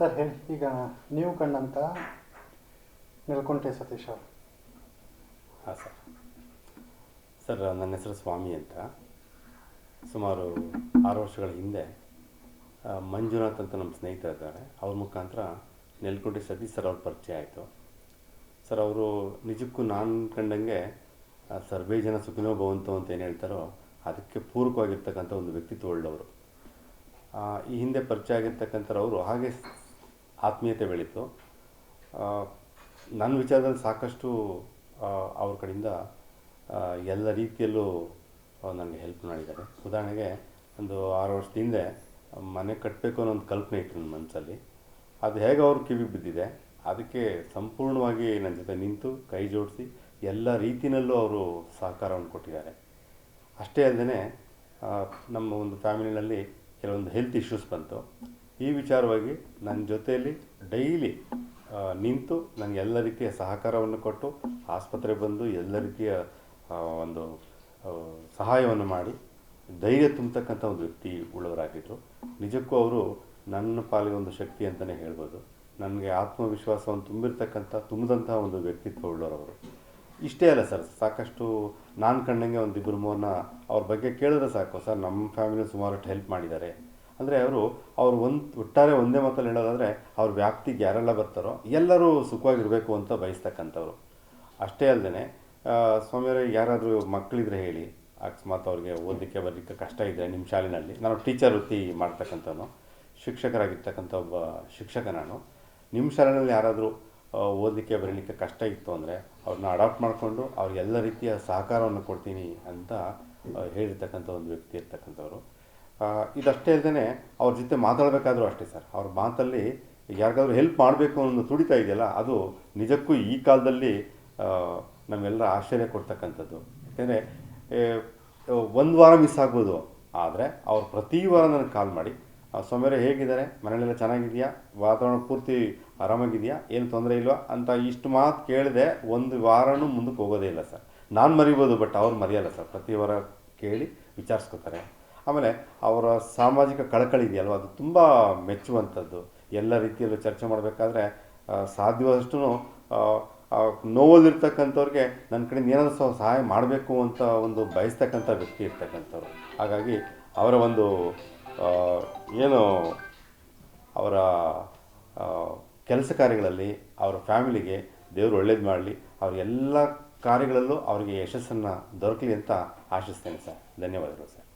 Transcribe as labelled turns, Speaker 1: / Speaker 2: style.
Speaker 1: Sir, ಹೇಳಿ. ಈಗ ನೀವು ಕಂಡಂತ ನೆಲಕುಂಟೆ ಸತೀಶ್ ಅವರು.
Speaker 2: ಹಾಂ, ಸರ್. ಸರ್, ನನ್ನ ಹೆಸರು ಸ್ವಾಮಿ ಅಂತ. ಸುಮಾರು ಆರು ವರ್ಷಗಳ ಹಿಂದೆ ಮಂಜುನಾಥ್ ಅಂತ ನಮ್ಮ ಸ್ನೇಹಿತರಿದ್ದಾರೆ ಅವ್ರ ಮುಖಾಂತರ ನೆಲ್ಕೊಂಡೆ ಸತೀಶ್ ಸರ್ ಅವ್ರ ಪರಿಚಯ ಆಯಿತು. ಸರ್, ಅವರು ನಿಜಕ್ಕೂ ನಾನು ಕಂಡಂಗೆ ಸರ್ವೇ ಜನ ಸುಖಿನೋ ಭವಂತು ಅಂತ ಏನು ಹೇಳ್ತಾರೋ, ಅದಕ್ಕೆ ಪೂರಕವಾಗಿರ್ತಕ್ಕಂಥ ಒಂದು ವ್ಯಕ್ತಿತ್ವ ಒಳ್ಳೆಯವರು. ಈ ಹಿಂದೆ ಪರಿಚಯ ಆಗಿರ್ತಕ್ಕಂಥವ್ರು ಹಾಗೆ ಆತ್ಮೀಯತೆ ಬೆಳೀತು. ನನ್ನ ವಿಚಾರದಲ್ಲಿ ಸಾಕಷ್ಟು ಅವ್ರ ಕಡೆಯಿಂದ ಎಲ್ಲ ರೀತಿಯಲ್ಲೂ ನನಗೆ ಹೆಲ್ಪ್ ಮಾಡಿದ್ದಾರೆ. ಉದಾಹರಣೆಗೆ ಒಂದು ಆರು ವರ್ಷದ ಹಿಂದೆ ಮನೆ ಕಟ್ಟಬೇಕು ಅನ್ನೋ ಒಂದು ಕಲ್ಪನೆ ಇತ್ತು ನನ್ನ ಮನಸ್ಸಲ್ಲಿ. ಅದು ಹೇಗೆ ಅವ್ರ ಕಿವಿಗೆ ಬಿದ್ದಿದೆ, ಅದಕ್ಕೆ ಸಂಪೂರ್ಣವಾಗಿ ನನ್ನ ಜೊತೆ ನಿಂತು ಕೈ ಜೋಡಿಸಿ ಎಲ್ಲ ರೀತಿಯಲ್ಲೂ ಅವರು ಸಹಕಾರವನ್ನು ಕೊಟ್ಟಿದ್ದಾರೆ. ಅಷ್ಟೇ ಅಲ್ಲದೆ ನಮ್ಮ ಒಂದು ಫ್ಯಾಮಿಲಿನಲ್ಲಿ ಕೆಲವೊಂದು ಹೆಲ್ತ್ ಇಶ್ಯೂಸ್ ಬಂತು. ಈ ವಿಚಾರವಾಗಿ ನನ್ನ ಜೊತೆಯಲ್ಲಿ ಡೈಲಿ ನಿಂತು ನನಗೆ ಎಲ್ಲ ರೀತಿಯ ಸಹಕಾರವನ್ನು ಕೊಟ್ಟು ಆಸ್ಪತ್ರೆಗೆ ಬಂದು ಎಲ್ಲ ರೀತಿಯ ಒಂದು ಸಹಾಯವನ್ನು ಮಾಡಿ ಧೈರ್ಯ ತುಂಬತಕ್ಕಂಥ ಒಂದು ವ್ಯಕ್ತಿ ಉಳ್ಳವರಾಗಿದ್ದರು ನಿಜಕ್ಕೂ ಅವರು ನನ್ನ ಪಾಲಿಗೆ ಒಂದು ಶಕ್ತಿ ಅಂತಲೇ ಹೇಳ್ಬೋದು. ನನಗೆ ಆತ್ಮವಿಶ್ವಾಸವನ್ನು ತುಂಬಿರ್ತಕ್ಕಂಥ ತುಂಬಿದಂಥ ಒಂದು ವ್ಯಕ್ತಿತ್ವ ಉಳ್ಳವರವರು. ಇಷ್ಟೇ ಅಲ್ಲ ಸರ್, ಸಾಕಷ್ಟು ನಾನು ಕಂಡಂಗೆ ಒಂದು ಇಬ್ಬರು ಮೂರನ್ನ ಅವ್ರ ಬಗ್ಗೆ ಕೇಳಿದ್ರೆ ಸಾಕು. ಸರ್, ನಮ್ಮ ಫ್ಯಾಮಿಲಿ ಸುಮಾರು ಹೆಲ್ಪ್ ಮಾಡಿದ್ದಾರೆ. ಅಂದರೆ ಅವರು, ಅವ್ರು ಒಂದು, ಒಟ್ಟಾರೆ ಒಂದೇ ಮಾತಲ್ಲಿ ಹೇಳೋದಾದರೆ, ಅವ್ರ ವ್ಯಾಪ್ತಿಗೆ ಯಾರೆಲ್ಲ ಬರ್ತಾರೋ, ಎಲ್ಲರೂ ಸುಖವಾಗಿರಬೇಕು ಅಂತ ಬಯಸ್ತಕ್ಕಂಥವ್ರು. ಅಷ್ಟೇ ಅಲ್ಲದೆ ಸ್ವಾಮಿಯವರೇ, ಯಾರಾದರೂ ಮಕ್ಕಳಿದ್ರೆ ಹೇಳಿ, ಅಕಸ್ಮಾತ್ ಅವ್ರಿಗೆ ಓದಲಿಕ್ಕೆ ಬರಲಿಕ್ಕೆ ಕಷ್ಟ ಇದೆ ನಿಮ್ಮ ಶಾಲೆಯಲ್ಲಿ ನಾನು ಟೀಚರ್ ವೃತ್ತಿ ಮಾಡ್ತಕ್ಕಂಥವ್ನು, ಶಿಕ್ಷಕರಾಗಿರ್ತಕ್ಕಂಥ ಒಬ್ಬ ಶಿಕ್ಷಕ ನಾನು. ನಿಮ್ಮ ಶಾಲೆಯಲ್ಲಿ ಯಾರಾದರೂ ಓದಲಿಕ್ಕೆ ಬರೀಲಿಕ್ಕೆ ಕಷ್ಟ ಇತ್ತು ಅಂದರೆ ಅವ್ರನ್ನ ಅಡಾಪ್ಟ್ ಮಾಡಿಕೊಂಡು ಅವ್ರಿಗೆಲ್ಲ ರೀತಿಯ ಸಹಕಾರವನ್ನು ಕೊಡ್ತೀನಿ ಅಂತ ಹೇಳಿರ್ತಕ್ಕಂಥ ಒಂದು ವ್ಯಕ್ತಿ ಇರ್ತಕ್ಕಂಥವ್ರು. ಇದಷ್ಟೇ ಅಲ್ಲದೆ ಅವ್ರ ಜೊತೆ ಮಾತಾಡಬೇಕಾದ್ರೂ ಅಷ್ಟೇ ಸರ್. ಅವ್ರ ಮಾತಲ್ಲಿ ಯಾರಿಗಾದ್ರೂ ಹೆಲ್ಪ್ ಮಾಡಬೇಕು ಅನ್ನೋದು ತುಡಿತಾ ಇದೆಯಲ್ಲ, ಅದು ನಿಜಕ್ಕೂ ಈ ಕಾಲದಲ್ಲಿ ನಮ್ಮೆಲ್ಲರ ಆಶ್ಚರ್ಯ ಕೊಡ್ತಕ್ಕಂಥದ್ದು. ಯಾಕೆಂದರೆ ಒಂದು ವಾರ ಮಿಸ್ ಆಗ್ಬೋದು, ಆದರೆ ಅವ್ರು ಪ್ರತಿ ವಾರ ನನಗೆ ಕಾಲ್ ಮಾಡಿ ಸೋಮ್ಯರೇ, ಹೇಗಿದ್ದಾರೆ? ಮನೆಯಲ್ಲೆಲ್ಲ ಚೆನ್ನಾಗಿದೆಯಾ? ವಾತಾವರಣ ಪೂರ್ತಿ ಆರಾಮಾಗಿದೆಯಾ? ಏನು ತೊಂದರೆ ಇಲ್ವಾ? ಅಂತ ಇಷ್ಟು ಮಾತು ಕೇಳಿದೆ ಒಂದು ವಾರನೂ ಮುಂದಕ್ಕೆ ಹೋಗೋದೇ ಇಲ್ಲ ಸರ್. ನಾನು ಮರಿಬೋದು ಬಟ್ ಅವ್ರು ಮರೆಯಲ್ಲ ಸರ್. ಪ್ರತಿ ವಾರ ಕೇಳಿ ವಿಚಾರಿಸ್ಕೊತಾರೆ. ಆಮೇಲೆ ಅವರ ಸಾಮಾಜಿಕ ಕಳಕಳಿ ಇದೆಯಲ್ವ? ಅದು ತುಂಬ ಮೆಚ್ಚುವಂಥದ್ದು. ಎಲ್ಲ ರೀತಿಯಲ್ಲೂ ಚರ್ಚೆ ಮಾಡಬೇಕಾದ್ರೆ ಸಾಧ್ಯವಾದಷ್ಟು ನೋವಲ್ಲಿರ್ತಕ್ಕಂಥವ್ರಿಗೆ ನನ್ನ ಕಡೆಯಿಂದ ಏನಾದರೂ ಸಹ ಸಹಾಯ ಮಾಡಬೇಕು ಅಂತ ಒಂದು ಬಯಸ್ತಕ್ಕಂಥ ವ್ಯಕ್ತಿ ಇರ್ತಕ್ಕಂಥವ್ರು. ಹಾಗಾಗಿ ಅವರ ಒಂದು ಏನು, ಅವರ ಕೆಲಸ ಕಾರ್ಯಗಳಲ್ಲಿ, ಅವರ ಫ್ಯಾಮಿಲಿಗೆ ದೇವರು ಒಳ್ಳೇದು ಮಾಡಲಿ, ಅವ್ರ ಎಲ್ಲ ಕಾರ್ಯಗಳಲ್ಲೂ ಅವರಿಗೆ ಯಶಸ್ಸನ್ನು ದೊರಕಲಿ ಅಂತ ಆಶಿಸ್ತೇನೆ ಸರ್. ಧನ್ಯವಾದಗಳು ಸರ್.